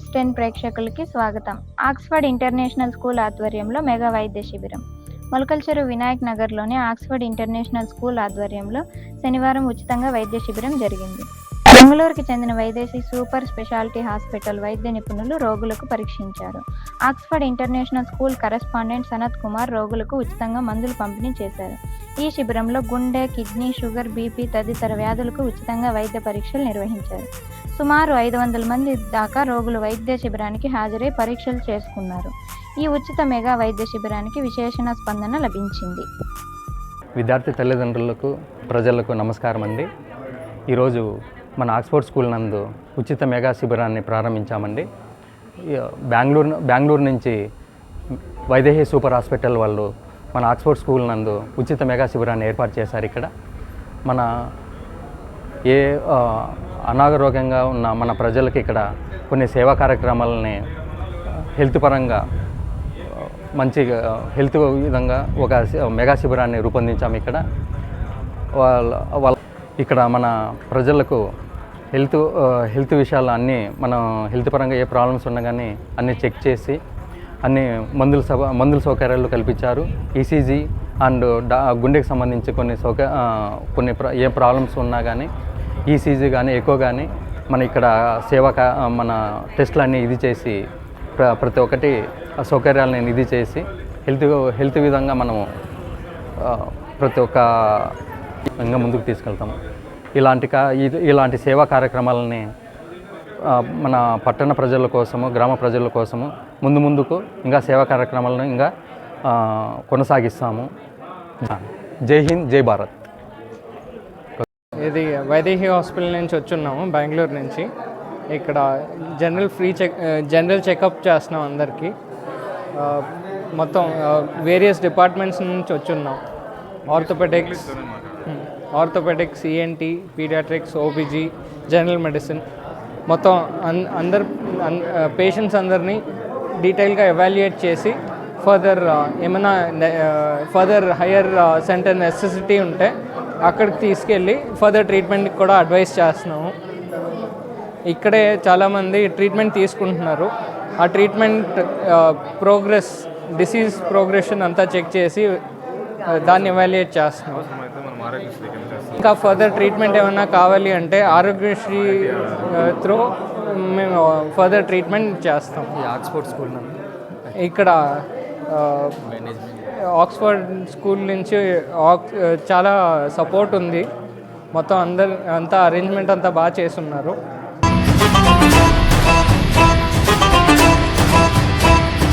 News ten ప్రేక్షకులకి స్వాగతం. Oxford international school ఆధ్వర్యంలో మెగా వైద్య శిబిరం. మొలకల్చెరు వినాయక్ నగర్లోని ఆక్స్ఫర్డ్ ఇంటర్నేషనల్ స్కూల్ ఆధ్వర్యంలో శనివారం ఉచితంగా వైద్య శిబిరం జరిగింది. బెంగళూరుకి చెందిన వైదేశీ సూపర్ స్పెషాలిటీ హాస్పిటల్ వైద్య నిపుణులు రోగులకు పరీక్షించారు. Oxford international school correspondent Sanath Kumar రోగులకు ఉచితంగా మందులు పంపిణీ చేశారు. ఈ శిబిరంలో గుండె కిడ్నీ షుగర్ బీపీ తదితర వ్యాధులకు ఉచితంగా వైద్య పరీక్షలు నిర్వహించారు. సుమారు ఐదు వందల మంది దాకా రోగులు వైద్య శిబిరానికి హాజరై పరీక్షలు చేసుకున్నారు. ఈ ఉచిత మెగా వైద్య శిబిరానికి విశేషణ స్పందన లభించింది. విద్యార్థి తల్లిదండ్రులకు ప్రజలకు నమస్కారం అండి. ఈరోజు మన ఆక్స్ఫోర్డ్ స్కూల్ నందు ఉచిత మెగా శిబిరాన్ని ప్రారంభించామండి. బెంగళూరు బెంగళూరు నుంచి వైదేహి సూపర్ హాస్పిటల్ వాళ్ళు మన ఆక్స్ఫోర్డ్ స్కూల్ నందు ఉచిత మెగా శిబిరాన్ని ఏర్పాటు చేశారు ఇక్కడ. మన ఏ అనారోగ్యంగా ఉన్న మన ప్రజలకు ఇక్కడ కొన్ని సేవా కార్యక్రమాలని హెల్త్ పరంగా మంచిగా హెల్త్ విధంగా ఒక మెగా శిబిరాన్ని రూపొందించాము ఇక్కడ. వాళ్ళ వాళ్ళ ఇక్కడ మన ప్రజలకు హెల్త్ హెల్త్ విషయాలు అన్నీ మనం హెల్త్ పరంగా ఏ ప్రాబ్లమ్స్ ఉన్నా కానీ అన్నీ చెక్ చేసి అన్ని మందుల సభ మందుల సౌకర్యాలు కల్పించారు. ఈసీజీ అండ్ డా గుండెకి సంబంధించి కొన్ని సౌక కొన్ని ప్ర- ఏ ప్రాబ్లమ్స్ ఉన్నా కానీ ఈసీజీ కానీ ఎక్కువ కానీ మన ఇక్కడ సేవ కా- మన టెస్ట్లు అన్నీ ఇది చేసి ప్ర- ప్రతి ఒక్కటి ఆ సౌకర్యాలను ఇది చేసి హెల్త్ హెల్త్ విధంగా మనము ప్రతి ఒక్క ఇంకా ముందుకు తీసుకెళ్తాము. ఇలాంటి కా ఇది- ఇలాంటి సేవా కార్యక్రమాలని మన పట్టణ ప్రజల కోసము గ్రామ ప్రజల కోసము ముందు ముందుకు ఇంకా సేవా కార్యక్రమాలను ఇంకా కొనసాగిస్తాము. జై హింద్ జై భారత్. ఇది వైదేహి హాస్పిటల్ నుంచి వచ్చున్నాము బెంగళూరు నుంచి. ఇక్కడ general free check general checkup చేస్తున్నాం అందరికీ. మొత్తం వేరియస్ డిపార్ట్మెంట్స్ నుంచి వచ్చున్నాం. Orthopaedics orthopaedics ENT paediatrics OBG general medicine. మొత్తం అన్ అందరు పేషెంట్స్ అందరినీ డీటెయిల్గా ఎవాల్యుయేట్ చేసి ఫర్దర్ ఏమైనా ఫర్దర్ హయ్యర్ సెంటర్ నెసెసిటీ ఉంటే అక్కడికి తీసుకెళ్ళి ఫర్దర్ ట్రీట్మెంట్కి కూడా అడ్వైస్ చేస్తున్నాము. ఇక్కడే చాలామంది ట్రీట్మెంట్ తీసుకుంటున్నారు. ఆ ట్రీట్మెంట్ ప్రోగ్రెస్ డిసీజ్ ప్రోగ్రెషన్ అంతా చెక్ చేసి దాన్ని ఎవాల్యుయేట్ చేస్తున్నాం ఇంకా ఫర్దర్ ట్రీట్మెంట్ ఏమైనా కావాలి అంటే ఆరోగ్యశ్రీ త్రూ మేము ఫర్దర్ ట్రీట్మెంట్ చేస్తాం. ఆక్స్ఫోర్డ్ స్కూల్ ఇక్కడ ఆ, ఆక్స్ఫర్డ్ స్కూల్ నుంచి ఆక్- చాలా సపోర్ట్ ఉంది. మొత్తం అందరు అంతా అరేంజ్మెంట్ అంతా బాగా చేస్తున్నారు.